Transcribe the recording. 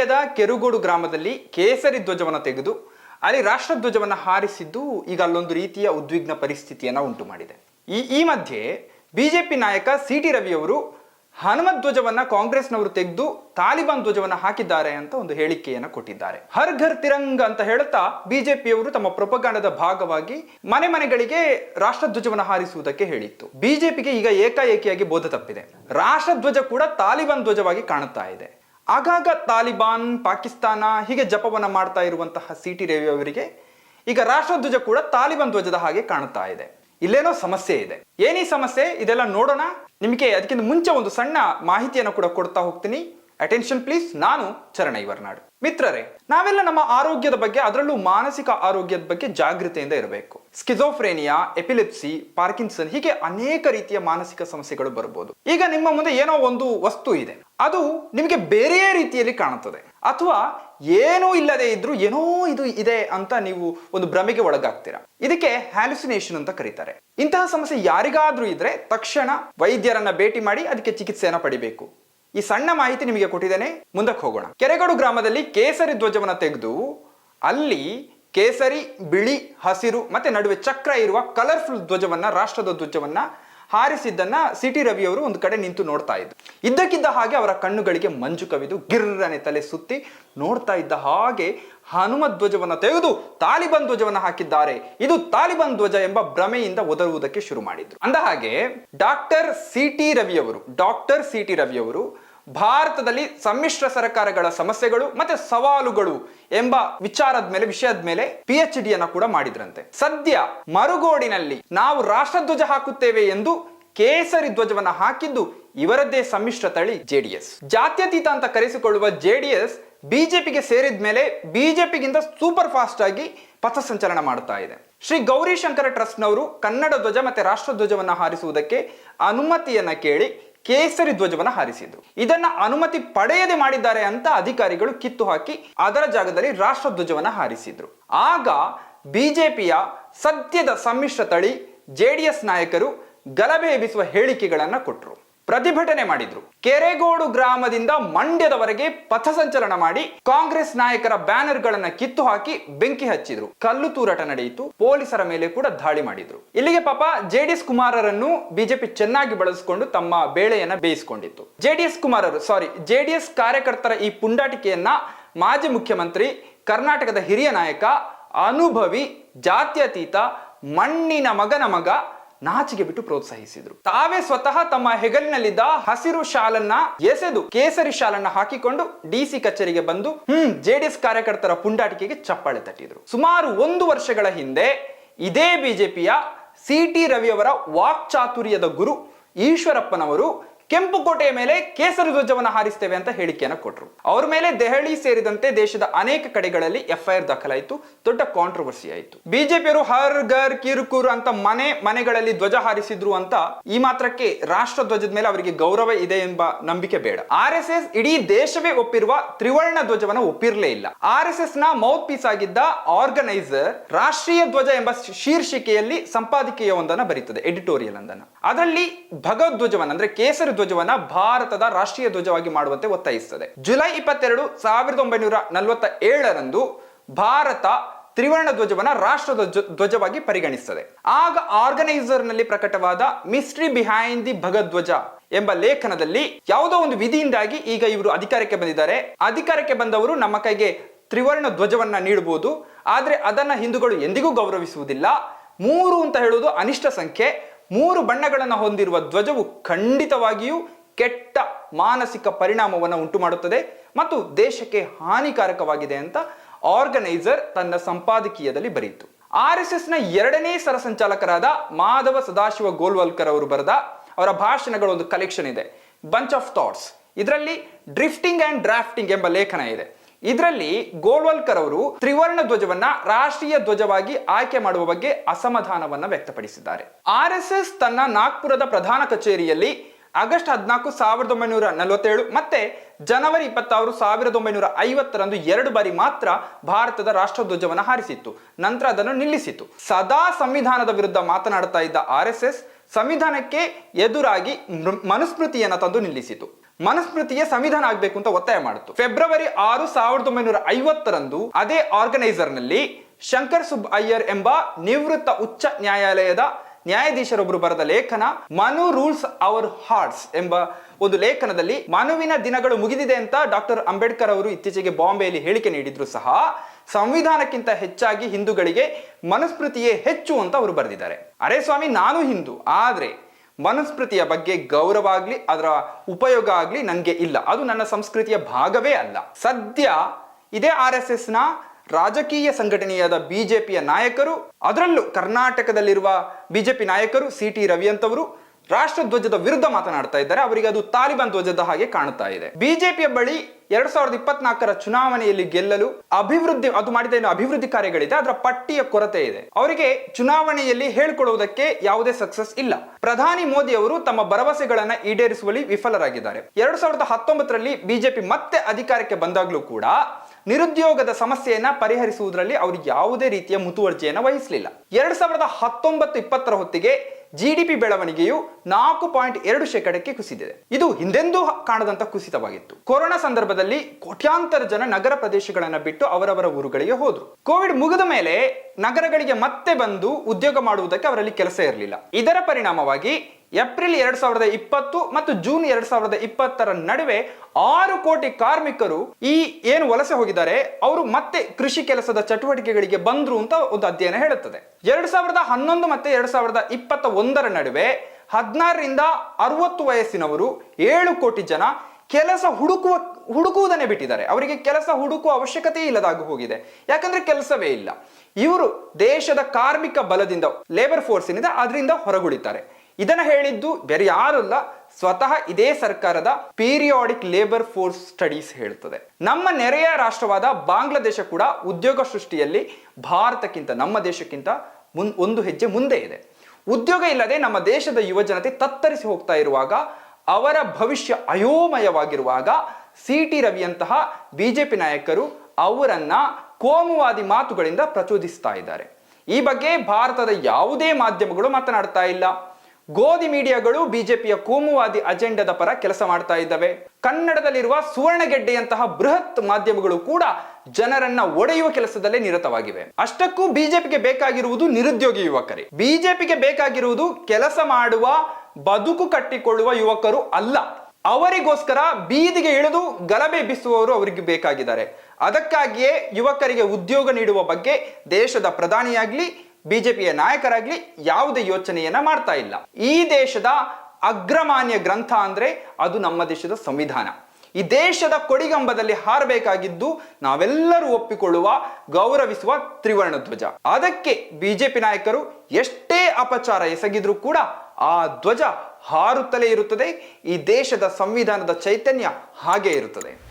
ಮಂಡ್ಯದ ಕೆರುಗೋಡು ಗ್ರಾಮದಲ್ಲಿ ಕೇಸರಿ ಧ್ವಜವನ್ನು ತೆಗೆದು ಅಲ್ಲಿ ರಾಷ್ಟ್ರಧ್ವಜವನ್ನ ಹಾರಿಸಿದ್ದು ಈಗ ಅಲ್ಲೊಂದು ರೀತಿಯ ಉದ್ವಿಗ್ನ ಪರಿಸ್ಥಿತಿಯನ್ನು ಉಂಟು ಮಾಡಿದೆ. ಈ ಈ ಮಧ್ಯೆ ಬಿಜೆಪಿ ನಾಯಕ ಸಿ ಟಿ ರವಿಯವರು ಹನುಮತ್ ಧ್ವಜವನ್ನ ಕಾಂಗ್ರೆಸ್ನವರು ತೆಗೆದು ತಾಲಿಬಾನ್ ಧ್ವಜವನ್ನ ಹಾಕಿದ್ದಾರೆ ಅಂತ ಒಂದು ಹೇಳಿಕೆಯನ್ನ ಕೊಟ್ಟಿದ್ದಾರೆ. ಹರ್ ಘರ್ ತಿರಂಗ್ ಅಂತ ಹೇಳುತ್ತಾ ಬಿಜೆಪಿಯವರು ತಮ್ಮ ಪ್ರೊಪಗಾಂಡದ ಭಾಗವಾಗಿ ಮನೆ ಮನೆಗಳಿಗೆ ರಾಷ್ಟ್ರಧ್ವಜವನ್ನ ಹಾರಿಸುವುದಕ್ಕೆ ಹೇಳಿತ್ತು. ಬಿಜೆಪಿಗೆ ಈಗ ಏಕಾಏಕಿಯಾಗಿ ಬೋಧ ತಪ್ಪಿದೆ. ರಾಷ್ಟ್ರಧ್ವಜ ಕೂಡ ತಾಲಿಬಾನ್ ಧ್ವಜವಾಗಿ ಕಾಣುತ್ತಾ ಇದೆ. ಆಗಾಗ ತಾಲಿಬಾನ್, ಪಾಕಿಸ್ತಾನ ಹೀಗೆ ಜಪವನ್ನು ಮಾಡ್ತಾ ಇರುವಂತಹ ಸಿ ಟಿ ರವಿ ಅವರಿಗೆ ಈಗ ರಾಷ್ಟ್ರಧ್ವಜ ಕೂಡ ತಾಲಿಬಾನ್ ಧ್ವಜದ ಹಾಗೆ ಕಾಣುತ್ತಾ ಇದೆ. ಇಲ್ಲೇನೋ ಸಮಸ್ಯೆ ಇದೆ. ಏನೀ ಸಮಸ್ಯೆ? ಇದೆಲ್ಲ ನೋಡೋಣ. ನಿಮಗೆ ಅದಕ್ಕಿಂತ ಮುಂಚೆ ಒಂದು ಸಣ್ಣ ಮಾಹಿತಿಯನ್ನು ಕೂಡ ಕೊಡ್ತಾ ಹೋಗ್ತೀನಿ. ಅಟೆನ್ಷನ್ ಪ್ಲೀಸ್ ನಾನು ಚರಣ ಇವರ್ನಾಡು ಮಿತ್ರರೇ, ನಾವೆಲ್ಲ ನಮ್ಮ ಆರೋಗ್ಯದ ಬಗ್ಗೆ, ಅದರಲ್ಲೂ ಮಾನಸಿಕ ಆರೋಗ್ಯದ ಬಗ್ಗೆ ಜಾಗೃತೆಯಿಂದ ಇರಬೇಕು. ಸ್ಕಿಜೋಫ್ರೇನಿಯಾ, ಎಪಿಲೆಪ್ಸಿ, ಪಾರ್ಕಿನ್ಸನ್ ಹೀಗೆ ಅನೇಕ ರೀತಿಯ ಮಾನಸಿಕ ಸಮಸ್ಯೆಗಳು ಬರಬಹುದು ಈಗ ನಿಮ್ಮ ಮುಂದೆ ಏನೋ ಒಂದು ವಸ್ತು ಇದೆ. ಅದು ನಿಮಗೆ ಬೇರೆಯೇ ರೀತಿಯಲ್ಲಿ ಕಾಣುತ್ತದೆ. ಅಥವಾ ಏನೂ ಇಲ್ಲದೆ ಇದ್ರೂ ಏನೋ ಇದು ಇದೆ ಅಂತ ನೀವು ಒಂದು ಭ್ರಮೆಗೆ ಒಳಗಾಗ್ತೀರಾ? ಇದಕ್ಕೆ ಹ್ಯಾಲುಸಿನೇಷನ್ ಅಂತ ಕರೀತಾರೆ. ಇಂತಹ ಸಮಸ್ಯೆ ಯಾರಿಗಾದ್ರೂ ಇದ್ರೆ ತಕ್ಷಣ ವೈದ್ಯರನ್ನ ಭೇಟಿ ಮಾಡಿ ಅದಕ್ಕೆ ಚಿಕಿತ್ಸೆಯನ್ನ ಪಡಿಬೇಕು. ಈ ಸಣ್ಣ ಮಾಹಿತಿ ನಿಮಗೆ ಕೊಟ್ಟಿದ್ದೇನೆ. ಮುಂದಕ್ಕೆ ಹೋಗೋಣ. ಕೆರೆಗೋಡು ಗ್ರಾಮದಲ್ಲಿ ಕೇಸರಿ ಧ್ವಜವನ್ನ ತೆಗೆದು ಅಲ್ಲಿ ಕೇಸರಿ, ಬಿಳಿ, ಹಸಿರು ಮತ್ತೆ ನಡುವೆ ಚಕ್ರ ಇರುವ ಕಲರ್ಫುಲ್ ಧ್ವಜವನ್ನ, ರಾಷ್ಟ್ರದ ಧ್ವಜವನ್ನ ಹಾರಿಸಿದ್ದನ್ನ ಸಿಟಿ ರವಿ ಅವರು ಒಂದು ಕಡೆ ನಿಂತು ನೋಡ್ತಾ ಇದ್ರು. ಇದ್ದಕ್ಕಿದ್ದ ಹಾಗೆ ಅವರ ಕಣ್ಣುಗಳಿಗೆ ಮಂಜು ಕವಿದು ಗಿರ್ರನೆ ತಲೆ ಸುತ್ತಿ ನೋಡ್ತಾ ಇದ್ದ ಹಾಗೆ ಹನುಮ ಧ್ವಜವನ್ನು ತೆಗೆದು ತಾಲಿಬಾನ್ ಧ್ವಜವನ್ನ ಹಾಕಿದ್ದಾರೆ. ಇದು ತಾಲಿಬಾನ್ ಧ್ವಜ ಎಂಬ ಭ್ರಮೆಯಿಂದ ಒದರುವುದಕ್ಕೆ ಶುರು ಮಾಡಿದ್ರು. ಅಂದ ಹಾಗೆ ಡಾಕ್ಟರ್ ಸಿ ಟಿ ರವಿಯವರು, ಡಾಕ್ಟರ್ ಸಿ ಟಿ ರವಿ ಅವರು ಭಾರತದಲ್ಲಿ ಸಮ್ಮಿಶ್ರ ಸರ್ಕಾರಗಳ ಸಮಸ್ಯೆಗಳು ಮತ್ತೆ ಸವಾಲುಗಳು ಎಂಬ ವಿಚಾರದ ಮೇಲೆ, ವಿಷಯದ ಮೇಲೆ ಪಿ ಎಚ್ ಡಿಯನ್ನ ಕೂಡ ಮಾಡಿದ್ರಂತೆ. ಸದ್ಯ ಮರುಗೋಡಿನಲ್ಲಿ ನಾವು ರಾಷ್ಟ್ರಧ್ವಜ ಹಾಕುತ್ತೇವೆ ಎಂದು ಕೇಸರಿ ಧ್ವಜವನ್ನ ಹಾಕಿದ್ದು ಇವರದ್ದೇ ಸಮ್ಮಿಶ್ರ ತಳಿ ಜೆಡಿಎಸ್ ಜಾತ್ಯತೀತ ಅಂತ ಕರೆಸಿಕೊಳ್ಳುವ ಜೆಡಿಎಸ್ ಬಿಜೆಪಿಗೆ ಸೇರಿದ ಮೇಲೆ ಬಿಜೆಪಿಗಿಂತ ಸೂಪರ್ ಫಾಸ್ಟ್ ಆಗಿ ಪಥಸಂಚಲನ ಮಾಡ್ತಾ ಇದೆ. ಶ್ರೀ ಗೌರಿಶಂಕರ ಟ್ರಸ್ಟ್ನವರು ಕನ್ನಡ ಧ್ವಜ ಮತ್ತೆ ರಾಷ್ಟ್ರಧ್ವಜವನ್ನ ಹಾರಿಸುವುದಕ್ಕೆ ಅನುಮತಿಯನ್ನ ಕೇಳಿ ಕೇಸರಿ ಧ್ವಜವನ್ನು ಹಾರಿಸಿದ್ರು ಇದನ್ನ ಅನುಮತಿ ಪಡೆಯದೆ ಮಾಡಿದ್ದಾರೆ ಅಂತ ಅಧಿಕಾರಿಗಳು ಕಿತ್ತು ಹಾಕಿ ಅದರ ಜಾಗದಲ್ಲಿ ರಾಷ್ಟ್ರ ಧ್ವಜವನ್ನ ಹಾರಿಸಿದ್ರು. ಆಗ ಬಿಜೆಪಿಯ ಸದ್ಯದ ಸಮ್ಮಿಶ್ರ ತಳಿ ಜೆಡಿಎಸ್ ನಾಯಕರು ಗಲಭೆ ಎಬ್ಬಿಸುವ ಹೇಳಿಕೆಗಳನ್ನ ಕೊಟ್ಟರು ಪ್ರತಿಭಟನೆ ಮಾಡಿದ್ರು. ಕೆರೆಗೋಡು ಗ್ರಾಮದಿಂದ ಮಂಡ್ಯದವರೆಗೆ ಪಥಸಂಚಲನ ಮಾಡಿ ಕಾಂಗ್ರೆಸ್ ನಾಯಕರ ಬ್ಯಾನರ್ ಗಳನ್ನ ಕಿತ್ತು ಹಾಕಿ ಬೆಂಕಿ ಹಚ್ಚಿದ್ರು. ಕಲ್ಲು ತೂರಾಟ ನಡೆಯಿತು, ಪೊಲೀಸರ ಮೇಲೆ ಕೂಡ ದಾಳಿ ಮಾಡಿದ್ರು. ಇಲ್ಲಿಗೆ ಪಾಪ ಜೆಡಿಎಸ್ ಕುಮಾರರನ್ನು ಬಿಜೆಪಿ ಚೆನ್ನಾಗಿ ಬಳಸಿಕೊಂಡು ತಮ್ಮ ಬೇಳೆಯನ್ನ ಬೇಯಿಸಿಕೊಂಡಿತ್ತು. ಜೆಡಿಎಸ್ ಕುಮಾರರು ಸಾರಿ ಜೆಡಿಎಸ್ ಕಾರ್ಯಕರ್ತರ ಈ ಪುಂಡಾಟಿಕೆಯನ್ನ ಮಾಜಿ ಮುಖ್ಯಮಂತ್ರಿ, ಕರ್ನಾಟಕದ ಹಿರಿಯ ನಾಯಕ, ಅನುಭವಿ, ಜಾತ್ಯತೀತ, ಮಣ್ಣಿನ ಮಗನ ಮಗ ನಾಚಿಗೆ ಬಿಟ್ಟು ಪ್ರೋತ್ಸಾಹಿಸಿದ್ರು. ತಾವೇ ಸ್ವತಃ ತಮ್ಮ ಹೆಗಲಿನಲ್ಲಿದ್ದ ಹಸಿರು ಶಾಲನ್ನ ಎಸೆದು, ಕೇಸರಿ ಶಾಲನ್ನ ಹಾಕಿಕೊಂಡು ಡಿಸಿ ಕಚೇರಿಗೆ ಬಂದು, ಹ್ಮ್ ಜೆಡಿಎಸ್ ಕಾರ್ಯಕರ್ತರ ಪುಂಡಾಟಿಕೆಗೆ ಚಪ್ಪಾಳೆ ತಟ್ಟಿದ್ರು. ಸುಮಾರು ಒಂದು ವರ್ಷಗಳ ಹಿಂದೆ ಇದೇ ಬಿಜೆಪಿಯ ಸಿ ಟಿ ರವಿಯವರ ವಾಕ್ಚಾತುರ್ಯದ ಗುರು ಈಶ್ವರಪ್ಪನವರು ಕೆಂಪುಕೋಟೆಯ ಮೇಲೆ ಕೇಸರಿ ಧ್ವಜವನ್ನು ಹಾರಿಸ್ತೇವೆ ಅಂತ ಹೇಳಿಕೆಯನ್ನು ಕೊಟ್ಟರು ಅವ್ರ ಮೇಲೆ ದೆಹಲಿ ಸೇರಿದಂತೆ ದೇಶದ ಅನೇಕ ಕಡೆಗಳಲ್ಲಿ ಎಫ್ಐಆರ್ ದಾಖಲಾಯಿತು. ದೊಡ್ಡ ಕಾಂಟ್ರವರ್ಸಿ ಆಯಿತು. ಬಿಜೆಪಿಯವರು ಹರ್ ಗರ್ ಕಿರುಕುರು ಅಂತ ಮನೆ, ಮನೆಗಳಲ್ಲಿ ಧ್ವಜ ಹಾರಿಸಿದ್ರು ಅಂತ ಈ ಮಾತ್ರಕ್ಕೆ ರಾಷ್ಟ್ರ ಧ್ವಜದ ಮೇಲೆ ಅವರಿಗೆ ಗೌರವ ಇದೆ ಎಂಬ ನಂಬಿಕೆ ಬೇಡ. ಆರ್ ಎಸ್ ಎಸ್ ಇಡೀ ದೇಶವೇ ಒಪ್ಪಿರುವ ತ್ರಿವರ್ಣ ಧ್ವಜವನ್ನು ಒಪ್ಪಿರಲೇ ಇಲ್ಲ. ಆರ್ ಎಸ್ ಎಸ್ನ ಮೌತ್ ಪೀಸ್ ಆಗಿದ್ದ ಆರ್ಗನೈಸರ್ ರಾಷ್ಟ್ರೀಯ ಧ್ವಜ ಎಂಬ ಶೀರ್ಷಿಕೆಯಲ್ಲಿ ಸಂಪಾದಕೀಯವೊಂದನ್ನು ಬರೀತದೆ ಎಡಿಟೋರಿಯಲ್ ಒಂದನ್ನು. ಅದರಲ್ಲಿ ಭಗವಧ್ವಜವನ್ನ ಅಂದ್ರೆ ಕೇಸರಿ ಧ್ವಜವನ್ನ ಭಾರತದ ರಾಷ್ಟ್ರೀಯ ಧ್ವಜವಾಗಿ ಮಾಡುವಂತೆ ಒತ್ತಾಯಿಸುತ್ತದೆ. ಜುಲೈ ಇಪ್ಪತ್ತೆರಡು, ಸಾವಿರದ ಒಂಬೈನೂರ ನಲವತ್ತ ಏಳರಂದು ಭಾರತ ತ್ರಿವರ್ಣ ಧ್ವಜವನ್ನ ರಾಷ್ಟ್ರ ಧ್ವಜ, ಧ್ವಜವಾಗಿ ಪರಿಗಣಿಸುತ್ತದೆ. ಆಗ ಆರ್ಗನೈಸರ್ನಲ್ಲಿ ಪ್ರಕಟವಾದ ಮಿಸ್ಟ್ರಿ ಬಿಹೈಂಡ್ ದಿ ಭಗಧ್ವಜ ಎಂಬ ಲೇಖನದಲ್ಲಿ ಯಾವುದೋ ಒಂದು ವಿಧಿಯಿಂದಾಗಿ ಈಗ ಇವರು ಅಧಿಕಾರಕ್ಕೆ ಬಂದಿದ್ದಾರೆ. ಅಧಿಕಾರಕ್ಕೆ ಬಂದವರು ನಮ್ಮ ಕೈಗೆ ತ್ರಿವರ್ಣ ಧ್ವಜವನ್ನ ನೀಡಬಹುದು. ಆದರೆ ಅದನ್ನ ಹಿಂದೂಗಳು ಎಂದಿಗೂ ಗೌರವಿಸುವುದಿಲ್ಲ. ಮೂರು ಅಂತ ಹೇಳುವುದು ಅನಿಷ್ಟ ಸಂಖ್ಯೆ. ಮೂರು ಬಣ್ಣಗಳನ್ನು ಹೊಂದಿರುವ ಧ್ವಜವು ಖಂಡಿತವಾಗಿಯೂ ಕೆಟ್ಟ ಮಾನಸಿಕ ಪರಿಣಾಮವನ್ನು ಉಂಟು ಮಾಡುತ್ತದೆ ಮತ್ತು ದೇಶಕ್ಕೆ ಹಾನಿಕಾರಕವಾಗಿದೆ ಅಂತ ಆರ್ಗನೈಸರ್ ತನ್ನ ಸಂಪಾದಕೀಯದಲ್ಲಿ ಬರೆಯಿತು. ಆರ್ ಎಸ್ ಎಸ್ನ ಎರಡನೇ ಸರಸಂಚಾಲಕರಾದ ಮಾಧವ ಸದಾಶಿವ ಗೋಲ್ವಲ್ಕರ್ ಅವರು ಬರೆದ ಅವರ ಭಾಷಣಗಳ ಒಂದು ಕಲೆಕ್ಷನ್ ಇದೆ ಬಂಚ್ ಆಫ್ ಥಾಟ್ಸ್ ಇದರಲ್ಲಿ ಡ್ರಿಫ್ಟಿಂಗ್ ಅಂಡ್ ಡ್ರಾಫ್ಟಿಂಗ್ ಎಂಬ ಲೇಖನ ಇದೆ. ಇದರಲ್ಲಿ ಗೋಳ್ವಲ್ಕರ್ ಅವರು ತ್ರಿವರ್ಣ ಧ್ವಜವನ್ನ ರಾಷ್ಟ್ರೀಯ ಧ್ವಜವಾಗಿ ಆಯ್ಕೆ ಮಾಡುವ ಬಗ್ಗೆ ಅಸಮಾಧಾನವನ್ನ ವ್ಯಕ್ತಪಡಿಸಿದ್ದಾರೆ. ಆರ್ ತನ್ನ ನಾಗ್ಪುರದ ಪ್ರಧಾನ ಕಚೇರಿಯಲ್ಲಿ ಆಗಸ್ಟ್ ಹದಿನಾಲ್ಕು ಸಾವಿರದ ಒಂಬೈನೂರ ನಲವತ್ತೇಳು ಮತ್ತೆ ಜನವರಿ ಇಪ್ಪತ್ತಾರು ಸಾವಿರದ ಒಂಬೈನೂರ ಐವತ್ತರಂದು ಎರಡು ಬಾರಿ ಮಾತ್ರ ಭಾರತದ ರಾಷ್ಟ್ರಧ್ವಜವನ್ನು ಹಾರಿಸಿತ್ತು. ನಂತರ ಅದನ್ನು ನಿಲ್ಲಿಸಿತು ಸದಾ ಸಂವಿಧಾನದ ವಿರುದ್ಧ ಮಾತನಾಡುತ್ತಾ ಇದ್ದ ಆರ್ ಎಸ್ ಎಸ್ ಸಂವಿಧಾನಕ್ಕೆ ಎದುರಾಗಿ ಮನುಸ್ಮೃತಿಯನ್ನು ತಂದು ನಿಲ್ಲಿಸಿತು. ಮನುಸ್ಮೃತಿಯೇ ಸಂವಿಧಾನ ಆಗಬೇಕು ಅಂತ ಒತ್ತಾಯ ಮಾಡಿತು. ಫೆಬ್ರವರಿ ಆರು ಸಾವಿರದ ಒಂಬೈನೂರ ಐವತ್ತರಂದು ಅದೇ ಆರ್ಗನೈಸರ್ನಲ್ಲಿ ಶಂಕರ್ ಸುಬ್ ಅಯ್ಯರ್ ಎಂಬ ನಿವೃತ್ತ ಉಚ್ಚ ನ್ಯಾಯಾಲಯದ ನ್ಯಾಯಾಧೀಶರೊಬ್ಬರು ಬರೆದ ಲೇಖನ ಮನು ರೂಲ್ಸ್ ಅವರ್ ಹಾರ್ಟ್ಸ್ ಎಂಬ ಒಂದು ಲೇಖನದಲ್ಲಿ ಮನುವಿನ ದಿನಗಳು ಮುಗಿದಿದೆ ಅಂತ ಡಾಕ್ಟರ್ ಅಂಬೇಡ್ಕರ್ ಅವರು ಇತ್ತೀಚೆಗೆ ಬಾಂಬೆಯಲ್ಲಿ ಹೇಳಿಕೆ ನೀಡಿದ್ರು ಸಹ ಸಂವಿಧಾನಕ್ಕಿಂತ ಹೆಚ್ಚಾಗಿ ಹಿಂದೂಗಳಿಗೆ ಮನಸ್ಮೃತಿಯೇ ಹೆಚ್ಚು ಅಂತ ಅವರು ಬರೆದಿದ್ದಾರೆ. ಅರೆ ಸ್ವಾಮಿ, ನಾನು ಹಿಂದೂ, ಆದರೆ ಮನಸ್ಮೃತಿಯ ಬಗ್ಗೆ ಗೌರವ ಆಗಲಿ ಅದರ ಉಪಯೋಗ ಆಗಲಿ ನನಗೆ ಇಲ್ಲ. ಅದು ನನ್ನ ಸಂಸ್ಕೃತಿಯ ಭಾಗವೇ ಅಲ್ಲ. ಸದ್ಯ ಇದೇ ಆರ್ ಎಸ್ ಎಸ್ನ ರಾಜಕೀಯ ಸಂಘಟನೆಯಾದ ಬಿಜೆಪಿಯ ನಾಯಕರು, ಅದರಲ್ಲೂ ಕರ್ನಾಟಕದಲ್ಲಿರುವ ಬಿಜೆಪಿ ನಾಯಕರು ಸಿ ಟಿ ರವಿ ಅಂತವರು ರಾಷ್ಟ್ರಧ್ವಜದ ವಿರುದ್ಧ ಮಾತನಾಡ್ತಾ ಇದ್ದಾರೆ. ಅವರಿಗೆ ಅದು ತಾಲಿಬಾನ್ ಧ್ವಜದ ಹಾಗೆ ಕಾಣುತ್ತಾ ಇದೆ. ಬಿಜೆಪಿಯ ಬಳಿ ಎರಡ್ ಸಾವಿರದ ಇಪ್ಪತ್ನಾಲ್ಕರ ಚುನಾವಣೆಯಲ್ಲಿ ಗೆಲ್ಲಲು ಅಭಿವೃದ್ಧಿ, ಅದು ಮಾಡಿದ ಏನು ಅಭಿವೃದ್ಧಿ ಕಾರ್ಯಗಳಿದೆ. ಅದರ ಪಟ್ಟಿಯ ಕೊರತೆ ಇದೆ. ಅವರಿಗೆ ಚುನಾವಣೆಯಲ್ಲಿ ಹೇಳ್ಕೊಳ್ಳುವುದಕ್ಕೆ ಯಾವುದೇ ಸಕ್ಸಸ್ ಇಲ್ಲ. ಪ್ರಧಾನಿ ಮೋದಿ ಅವರು ತಮ್ಮ ಭರವಸೆಗಳನ್ನ ಈಡೇರಿಸುವಲ್ಲಿ ವಿಫಲರಾಗಿದ್ದಾರೆ. ಎರಡ್ ಸಾವಿರದ ಹತ್ತೊಂಬತ್ತರಲ್ಲಿ ಬಿಜೆಪಿ ಮತ್ತೆ ಅಧಿಕಾರಕ್ಕೆ ಬಂದಾಗಲೂ ಕೂಡ ನಿರುದ್ಯೋಗದ ಸಮಸ್ಯೆಯನ್ನ ಪರಿಹರಿಸುವುದರಲ್ಲಿ ಅವರು ಯಾವುದೇ ರೀತಿಯ ಮುತುವರ್ಜಿಯನ್ನು ವಹಿಸಲಿಲ್ಲ. ಎರಡ್ ಸಾವಿರದ ಹತ್ತೊಂಬತ್ತು ಇಪ್ಪತ್ತರ ಹೊತ್ತಿಗೆ ಜಿಡಿಪಿ ಬೆಳವಣಿಗೆಯು ನಾಲ್ಕು ಪಾಯಿಂಟ್ ಎರಡು ಶೇಕಡಕ್ಕೆ ಕುಸಿದಿದೆ. ಇದು ಹಿಂದೆಂದೂ ಕಾಣದಂತ ಕುಸಿತವಾಗಿತ್ತು. ಕೊರೋನಾ ಸಂದರ್ಭದಲ್ಲಿ ಕೋಟ್ಯಾಂತರ ಜನ ನಗರ ಪ್ರದೇಶಗಳನ್ನ ಬಿಟ್ಟು ಅವರವರ ಊರುಗಳಿಗೆ ಹೋದ್ರು. ಕೋವಿಡ್ ಮುಗಿದ ಮೇಲೆ ನಗರಗಳಿಗೆ ಮತ್ತೆ ಬಂದು ಉದ್ಯೋಗ ಮಾಡುವುದಕ್ಕೆ ಅವರಲ್ಲಿ ಕೆಲಸ ಇರಲಿಲ್ಲ. ಇದರ ಪರಿಣಾಮವಾಗಿ ಏಪ್ರಿಲ್ ಎರಡ್ ಸಾವಿರದ ಇಪ್ಪತ್ತು ಮತ್ತು ಜೂನ್ ಎರಡ್ ಸಾವಿರದ ಇಪ್ಪತ್ತರ ನಡುವೆ ಆರು ಕೋಟಿ ಕಾರ್ಮಿಕರು ಈ ಏನು ವಲಸೆ ಹೋಗಿದ್ದಾರೆ, ಅವರು ಮತ್ತೆ ಕೃಷಿ ಕೆಲಸದ ಚಟುವಟಿಕೆಗಳಿಗೆ ಬಂದ್ರು ಅಂತ ಒಂದು ಅಧ್ಯಯನ ಹೇಳುತ್ತದೆ. ಎರಡ್ ಸಾವಿರದ ಹನ್ನೊಂದು ಮತ್ತೆ ಎರಡ್ ಸಾವಿರದ ಇಪ್ಪತ್ತ ಒಂದರ ನಡುವೆ ಹದಿನಾರರಿಂದ ಅರವತ್ತು ವಯಸ್ಸಿನವರು ಏಳು ಕೋಟಿ ಜನ ಕೆಲಸ ಹುಡುಕುವ, ಹುಡುಕುವುದನ್ನೇ ಬಿಟ್ಟಿದ್ದಾರೆ. ಅವರಿಗೆ ಕೆಲಸ ಹುಡುಕುವ ಅವಶ್ಯಕತೆ ಇಲ್ಲದಾಗಿ ಹೋಗಿದೆ. ಯಾಕಂದ್ರೆ ಕೆಲಸವೇ ಇಲ್ಲ. ಇವರು ದೇಶದ ಕಾರ್ಮಿಕ ಬಲದಿಂದ ಲೇಬರ್ ಫೋರ್ಸಿನಿಂದ ಅದರಿಂದ ಹೊರಗುಳಿತಾರೆ. ಇದನ್ನ ಹೇಳಿದ್ದು ಬೇರೆ ಯಾರಲ್ಲ ಸ್ವತಃ ಇದೇ ಸರ್ಕಾರದ ಪೀರಿಯಾಡಿಕ್ ಲೇಬರ್ ಫೋರ್ಸ್ ಸ್ಟಡೀಸ್ ಹೇಳುತ್ತದೆ. ನಮ್ಮ ನೆರೆಯ ರಾಷ್ಟ್ರವಾದ ಬಾಂಗ್ಲಾದೇಶ ಕೂಡ ಉದ್ಯೋಗ ಸೃಷ್ಟಿಯಲ್ಲಿ ಭಾರತಕ್ಕಿಂತ, ನಮ್ಮ ದೇಶಕ್ಕಿಂತ ಮುನ್, ಒಂದು ಹೆಜ್ಜೆ ಮುಂದೆ ಇದೆ. ಉದ್ಯೋಗ ಇಲ್ಲದೆ ನಮ್ಮ ದೇಶದ ಯುವಜನತೆ ತತ್ತರಿಸಿ ಹೋಗ್ತಾ ಇರುವಾಗ, ಅವರ ಭವಿಷ್ಯ ಅಯೋಮಯವಾಗಿರುವಾಗ ಸಿ ಟಿ ರವಿಯಂತಹ ಬಿಜೆಪಿ ನಾಯಕರು ಅವರನ್ನ ಕೋಮುವಾದಿ ಮಾತುಗಳಿಂದ ಪ್ರಚೋದಿಸ್ತಾ ಇದ್ದಾರೆ. ಈ ಬಗ್ಗೆ ಭಾರತದ ಯಾವುದೇ ಮಾಧ್ಯಮಗಳು ಮಾತನಾಡ್ತಾ ಇಲ್ಲ. ಗೋಧಿ ಮೀಡಿಯಾಗಳು ಬಿಜೆಪಿಯ ಕೋಮುವಾದಿ ಅಜೆಂಡದ ಪರ ಕೆಲಸ ಮಾಡ್ತಾ ಇದ್ದಾವೆ. ಕನ್ನಡದಲ್ಲಿರುವ ಸುವರ್ಣಗೆಡ್ಡೆಯಂತಹ ಬೃಹತ್ ಮಾಧ್ಯಮಗಳು ಕೂಡ ಜನರನ್ನ ಒಡೆಯುವ ಕೆಲಸದಲ್ಲೇ ನಿರತವಾಗಿವೆ. ಅಷ್ಟಕ್ಕೂ ಬಿಜೆಪಿಗೆ ಬೇಕಾಗಿರುವುದು ನಿರುದ್ಯೋಗಿ ಯುವಕರೇ. ಬಿಜೆಪಿಗೆ ಬೇಕಾಗಿರುವುದು ಕೆಲಸ ಮಾಡುವ, ಬದುಕು ಕಟ್ಟಿಕೊಳ್ಳುವ ಯುವಕರು ಅಲ್ಲ. ಅವರಿಗೋಸ್ಕರ ಬೀದಿಗೆ ಇಳಿದು ಗಲಭೆ ಬಿಸುವವರು ಅವರಿಗೆ ಬೇಕಾಗಿದ್ದಾರೆ. ಅದಕ್ಕಾಗಿಯೇ ಯುವಕರಿಗೆ ಉದ್ಯೋಗ ನೀಡುವ ಬಗ್ಗೆ ದೇಶದ ಪ್ರಧಾನಿಯಾಗ್ಲಿ ಬಿಜೆಪಿಯ ನಾಯಕರಾಗ್ಲಿ ಯಾವುದೇ ಯೋಚನೆಯನ್ನ ಮಾಡ್ತಾ ಇಲ್ಲ. ಈ ದೇಶದ ಅಗ್ರಮಾನ್ಯ ಗ್ರಂಥ ಅಂದ್ರೆ ಅದು ನಮ್ಮ ದೇಶದ ಸಂವಿಧಾನ. ಈ ದೇಶದ ಕೊಡಿಗಂಬದಲ್ಲಿ ಹಾರಬೇಕಾಗಿದ್ದು ನಾವೆಲ್ಲರೂ ಒಪ್ಪಿಕೊಳ್ಳುವ, ಗೌರವಿಸುವ ತ್ರಿವರ್ಣ ಧ್ವಜ ಅದಕ್ಕೆ ಬಿಜೆಪಿ ನಾಯಕರು ಎಷ್ಟೇ ಅಪಚಾರ ಎಸಗಿದ್ರೂ ಕೂಡ ಆ ಧ್ವಜ ಹಾರುತ್ತಲೇ ಇರುತ್ತದೆ. ಈ ದೇಶದ ಸಂವಿಧಾನದ ಚೈತನ್ಯ ಹಾಗೆ ಇರುತ್ತದೆ.